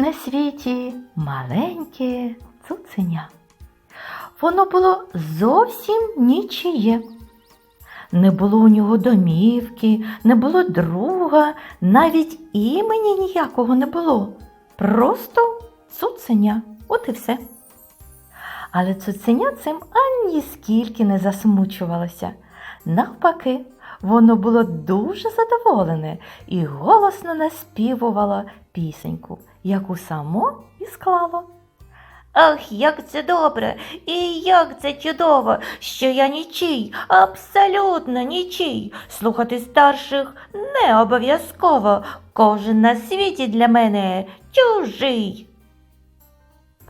на світі маленьке цуценя. Воно було зовсім нічиє. Не було у нього домівки, не було друга, навіть імені ніякого не було. Просто цуценя, от і все. Але цуценя цим ані скільки не засмучувалося. Навпаки, воно було дуже задоволене і голосно наспівувало пісеньку, яку само і склало. Ах, як це добре і як це чудово, що я нічий, абсолютно нічий. Слухати старших не обов'язково. Кожен на світі для мене чужий.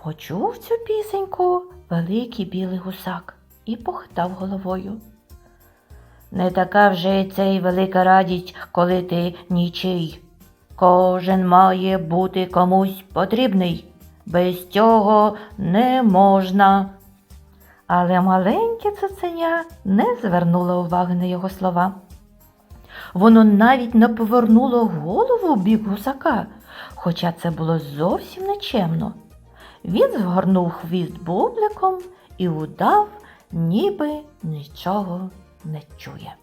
Почув цю пісеньку великий білий гусак і похитав головою. Не така вже це й велика радість, коли ти нічий. Кожен має бути комусь потрібний. Без цього не можна. Але маленьке цуценя не звернуло уваги на його слова. Воно навіть не повернуло голову в бік гусака, хоча це було зовсім нечемно. Він згорнув хвіст бубликом і удав, ніби нічого не чує.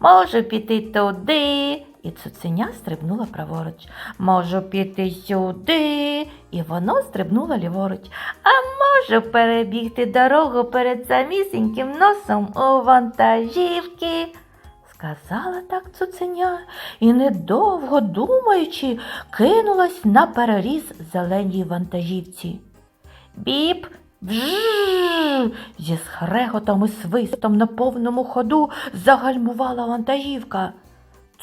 Можу піти туди, І цуценя стрибнула праворуч. можу піти сюди, І воно стрибнуло ліворуч. А можу перебігти дорогу перед самісіньким носом у вантажівки. Сказала так цуценя і, недовго думаючи, кинулась на переріз зеленій вантажівці. Біп, Вжж! Зі схреготом і свистом на повному ходу загальмувала вантажівка.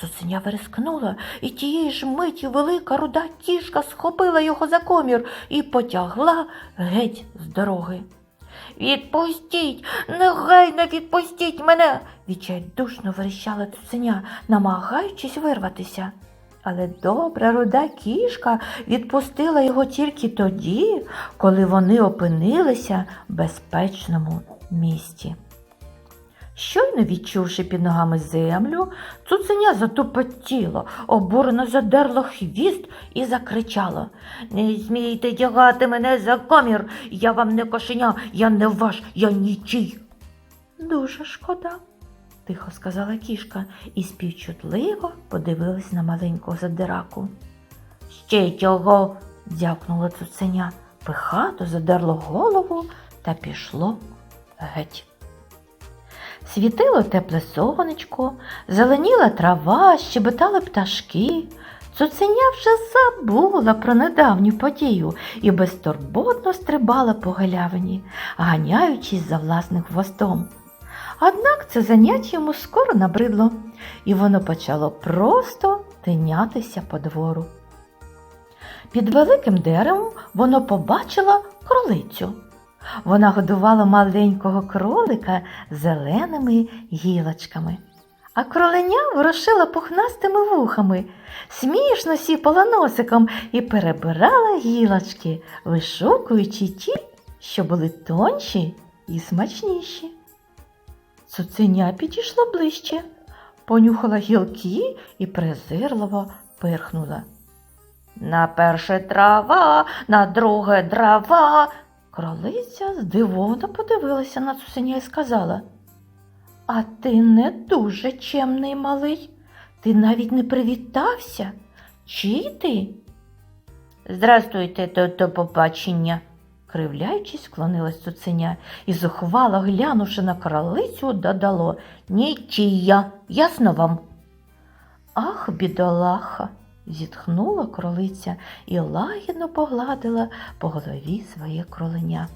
Цуценя верескнула, і тієї ж миті велика руда кішка схопила його за комір і потягла геть з дороги. відпустіть, негайно відпустіть мене. Відчайдушно верещала цуценя, намагаючись вирватися. Але добра руда кішка відпустила його тільки тоді, коли вони опинилися в безпечному місті. Щойно відчувши під ногами землю, цуценя затупотіло, обурено задерло хвіст і закричало. Не смійте тягати мене за комір. Я вам не кошеня, я не ваш, я нічий. Дуже шкода, тихо сказала кішка і співчутливо подивилась на маленького задираку. Ще чого? Дякнула цуценя, пихато задерло голову та пішло геть. Світило тепле сонечко, зеленіла трава, щебетали пташки. Цуценя вже забула про недавню подію і безтурботно стрибала по галявині, ганяючись за власним хвостом. Однак це заняття йому скоро набридло, і воно почало просто тинятися по двору. Під великим деревом воно побачило кролицю. Вона годувала маленького кролика зеленими гілочками. А кроленя ворушила пухнастими вухами, смішно сіпала носиком і перебирала гілочки, вишукуючи ті, що були тонші і смачніші. Цуценя підійшла ближче, понюхала гілки і презирливо пирхнула. На перше трава, на друге дрова. Кролиця здивовано подивилася на цуценя і сказала А ти не дуже чемний малий. Ти навіть не привітався. Чий ти? Здрастуйте, до, до побачення. Кривляючись, вклонилась цуценя і зухвало глянувши на кролицю, додало Нічия, ясно вам? Ах, бідолаха. Зітхнула кролиця і лагідно погладила по голові своє кроленя.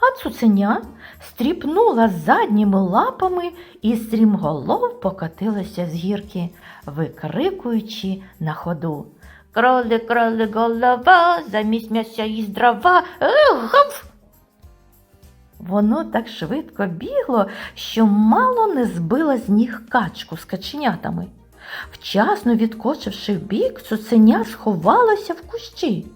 А цуценя стріпнула задніми лапами і стрімголов покотилася з гірки, викрикуючи на ходу. Кролик, кролик, голова, замість їсть дрова. Ех, гав! Воно так швидко бігло, що мало не збила з ніг качку з каченятами. Вчасно відкочивши вбік, цуценя сховалося в кущі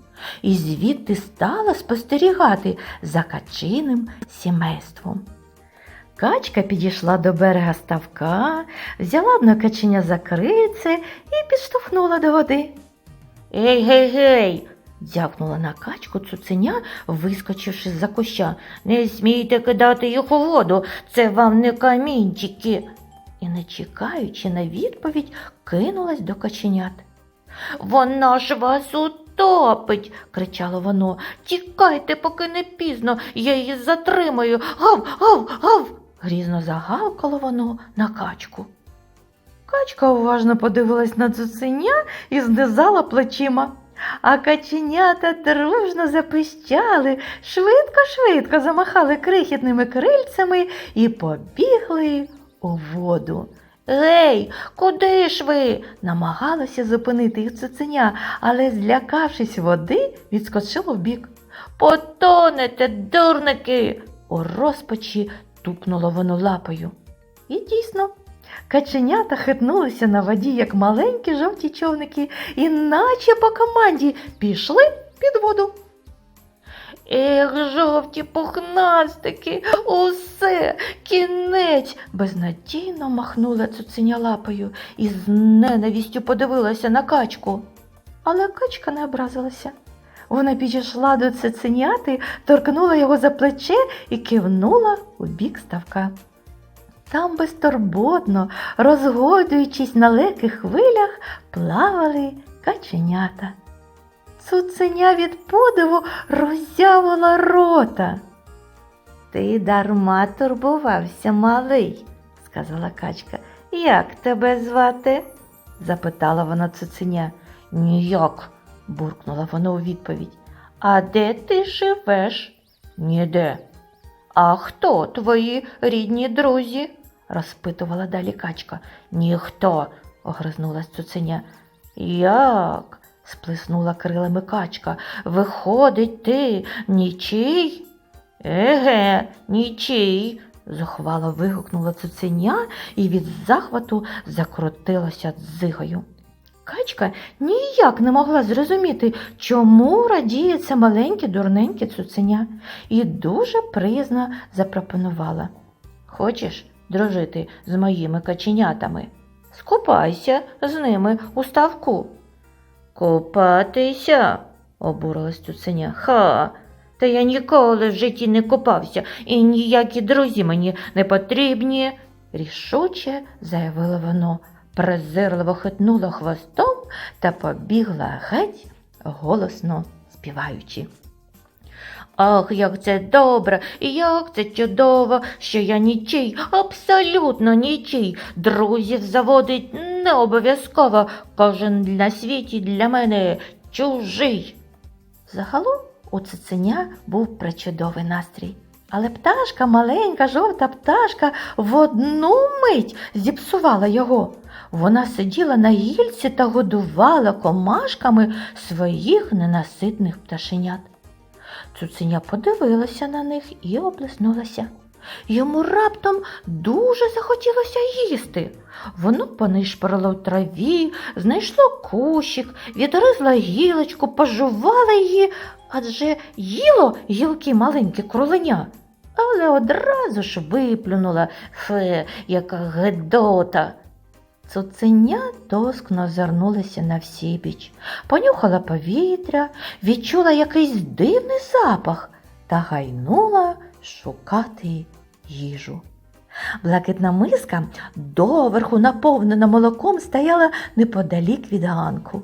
і звідти стала спостерігати за качиним сімейством. Качка підійшла до берега ставка, взяла одне каченя за крице і підштовхнула до води. Гей, гей, гей. Дзякнула на качку цуценя, вискочивши з-за куща. Не смійте кидати їх у воду, це вам не камінчики. І, не чекаючи на відповідь, кинулась до каченят. Вона ж вас утопить, кричало воно. Тікайте, поки не пізно, я її затримаю. Гав, гав, гав. Грізно загавкало воно на качку. Качка уважно подивилась на цуценя і знизала плечима. А каченята дружно запищали, швидко-швидко замахали крихітними крильцями і побігли у воду. Гей, куди ж ви? Намагалося зупинити їх цуценя, але, злякавшись води, відскочило вбік. Потонете, дурники. У розпачі тупнуло воно лапою. І дійсно, каченята хитнулися на воді, як маленькі жовті човники, і наче по команді пішли під воду. Ех, жовті пухнастики, усе, кінець. Безнадійно махнула цуценя лапою і з ненавістю подивилася на качку. Але качка не образилася. Вона підійшла до цуценяти, торкнула його за плече і кивнула у бік ставка. Там безтурботно, розгойдуючись на легких хвилях, плавали каченята. Цуценя від подиву роззявила рота. Ти дарма турбувався, малий, сказала качка. Як тебе звати? запитала вона цуценя. Ніяк, буркнула вона у відповідь. А де ти живеш? Ніде. А хто твої рідні друзі? розпитувала далі качка. Ніхто, огризнулась цуценя. Як? Сплеснула крилами качка. Виходить, ти нічий? Еге, нічий. Зухвало вигукнула цуценя і від захвату закрутилася дзигою. Качка ніяк не могла зрозуміти, чому радіє це маленьке дурненьке цуценя, і дуже приязно запропонувала. Хочеш дружити з моїми каченятами? Скупайся з ними у ставку. Купатися, обурилась цуценя. Ха. Та я ніколи в житті не купався, і ніякі друзі мені не потрібні. рішуче заявила воно, презирливо хитнула хвостом та побігла геть, голосно співаючи. Ах, як це добре, як це чудово, що я нічий, абсолютно нічий. Друзів заводить не обов'язково, кожен на світі для мене чужий. Загалом у цуценя був причудовий настрій. Але пташка, маленька жовта пташка, в одну мить зіпсувала його. Вона сиділа на гільці та годувала комашками своїх ненаситних пташенят. Цуценя подивилася на них і облиснулася. Йому раптом дуже захотілося їсти. Воно понишпорило в траві, знайшло кущик, відризла гілочку, пожувала її, адже їло гілки маленьке кроленя, але одразу ж виплюнула фе, яка гедота. Цуценя тоскно озирнулася на всібіч, понюхала повітря, відчула якийсь дивний запах та гайнула шукати їжу. Блакитна миска, доверху наповнена молоком, стояла неподалік від ганку.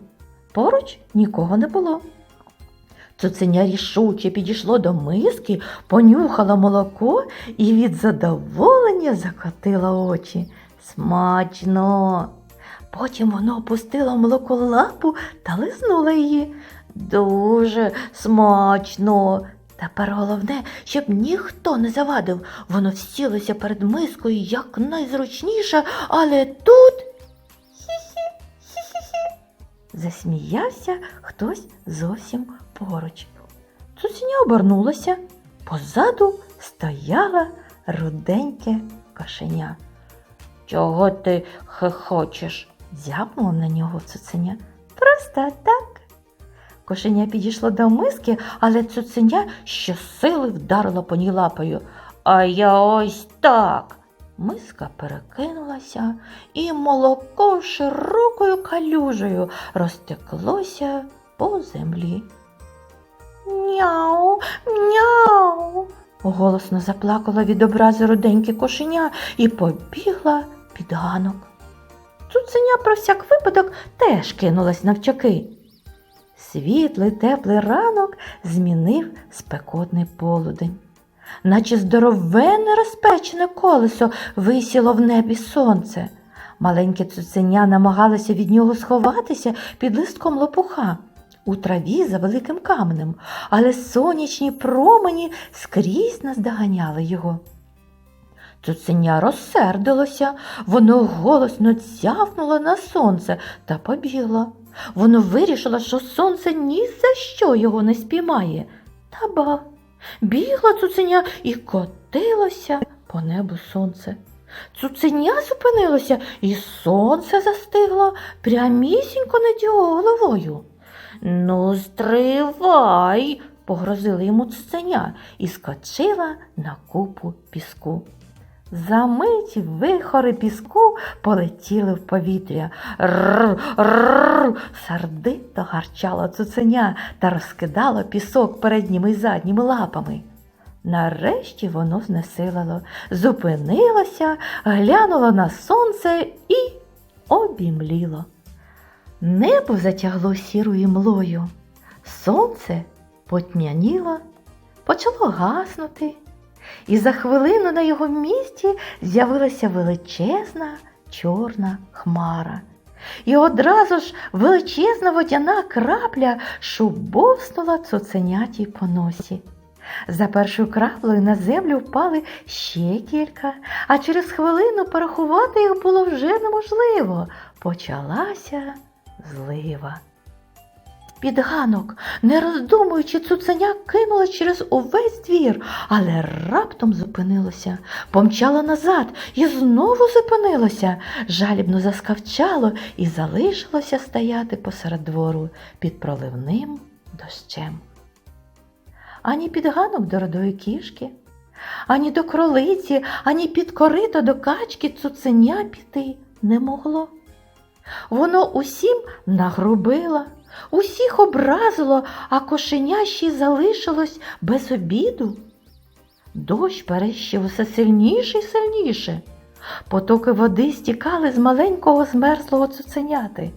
Поруч нікого не було. Цуценя рішуче підійшло до миски, понюхала молоко і від задоволення закотила очі. Смачно. Потім воно опустило молоко лапу та лизнула її. Дуже смачно. Тепер головне, щоб ніхто не завадив. Воно всілося перед мискою якнайзручніше, але тут. Засміявся хтось зовсім поруч. Цуценя обернулася. Позаду стояла руденьке кошеня. Чого ти хохочеш? Зяпнула на нього цуценя. Просто так. Кошеня підійшло до миски, але цуценя щосили вдарила по ній лапою. А я ось так. Миска перекинулася, і молоко широкою калюжею розтеклося по землі. Няу, няу. Голосно заплакала від образи руденьке кошеня і побігла під ганок. Цуценя про всяк випадок теж кинулась навчаки. Світлий теплий ранок змінив спекотний полудень. Наче здоровенне розпечене колесо висіло в небі сонце. Маленьке цуценя намагалося від нього сховатися під листком лопуха у траві за великим каменем, але сонячні промені скрізь наздоганяли його. Цуценя розсердилося, воно голосно цяфнуло на сонце та побігло. Воно вирішило, що сонце ні за що його не спіймає. Та ба, бігло цуценя і котилося по небу сонце. Цуценя зупинилося, і сонце застигло прямісінько над його головою. Ну, стривай, погрозили йому цуценя і скочила на купу піску. Замить вихори піску полетіли в повітря. Рр, рр, сердито гарчало цуценя та розкидало пісок передніми й задніми лапами. Нарешті воно знесилило, зупинилося, глянуло на сонце і обімліло. Небо затягло сірою млою, сонце потьмяніло, почало гаснути, і за хвилину на його місці з'явилася величезна чорна хмара. І одразу ж величезна водяна крапля шубовснула цуценяті по носі. За першою краплею на землю впали ще кілька, а через хвилину порахувати їх було вже неможливо. Почалася злива. Під ганок, не роздумуючи, цуценя кинула через увесь двір, але раптом зупинилося, помчала назад і знову зупинилося, жалібно заскавчало і залишилося стояти посеред двору під проливним дощем. Ані під ганок до родої кішки, ані до кролиці, ані під корито до качки цуценя піти не могло. Воно усім нагрубило, усіх образило, а кошеня ще залишилось без обіду. Дощ перещив усе сильніше й сильніше. Потоки води стікали з маленького змерзлого цуценяти.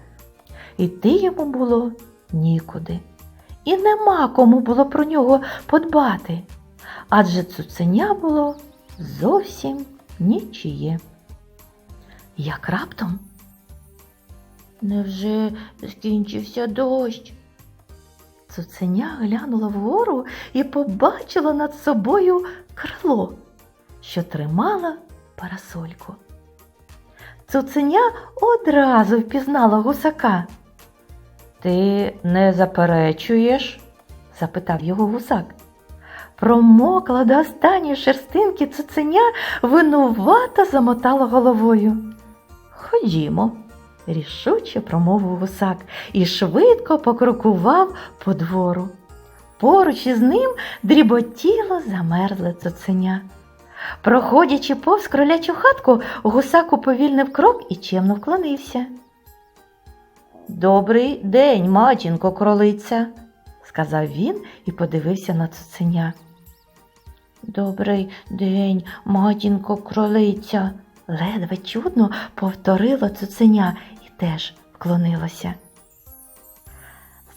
Іти йому було нікуди. І нема кому було про нього подбати, адже цуценя було зовсім нічиє. Як раптом Невже скінчився дощ? Цуценя глянула вгору і побачила над собою крило, що тримала парасольку. Цуценя одразу впізнала гусака. Ти не заперечуєш? запитав його гусак. Промокла до останньої шерстинки цуценя винувато замотала головою. Ходімо рішуче промовив гусак і швидко покрокував по двору. Поруч із ним дріботіло замерзле цуценя. Проходячи повз кролячу хатку, гусак уповільнив крок і чемно вклонився. Добрий день, матінко кролиця, сказав він і подивився на цуценя. Добрий день, матінко кролиця, ледве чудно повторило цуценя і теж вклонилося.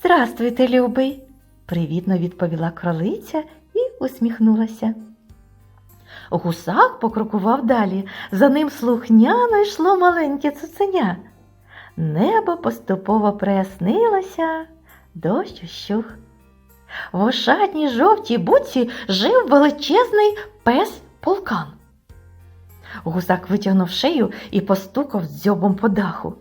Здравствуйте, любий, привітно відповіла кролиця і усміхнулася. Гусак покрокував далі, за ним слухняно йшло маленьке цуценя. Небо поступово прояснилося, дощ ущух. В ошатній жовтій буці жив величезний пес полкан. Гусак витягнув шию і постукав дзьобом по даху.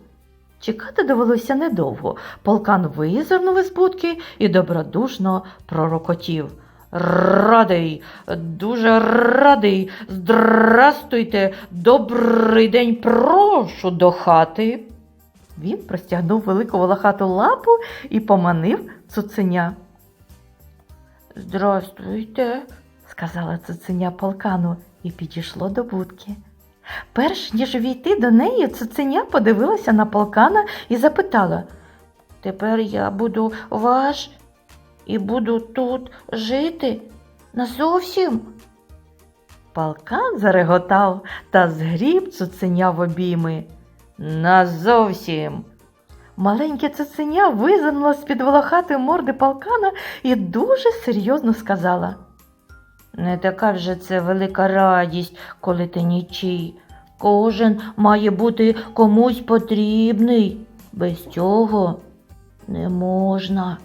Чекати довелося недовго. Полкан визирнув із будки і добродушно пророкотів. Радий, дуже радий. Здрастуйте, добрий день, прошу до хати. Він простягнув велику волохату лапу і поманив цуценя. Здрастуйте, сказала цуценя полкану і підійшло до будки. Перш ніж війти до неї, цуценя подивилася на полкана і запитала Тепер я буду ваш і буду тут жити назовсім. Палкан зареготав та згріб цуценя в обійми. Назовсім. Маленьке цуценя визирнуло з-під волохатої морди палкана і дуже серйозно сказала. Не така вже це велика радість, коли ти нічий. Кожен має бути комусь потрібний. Без цього не можна.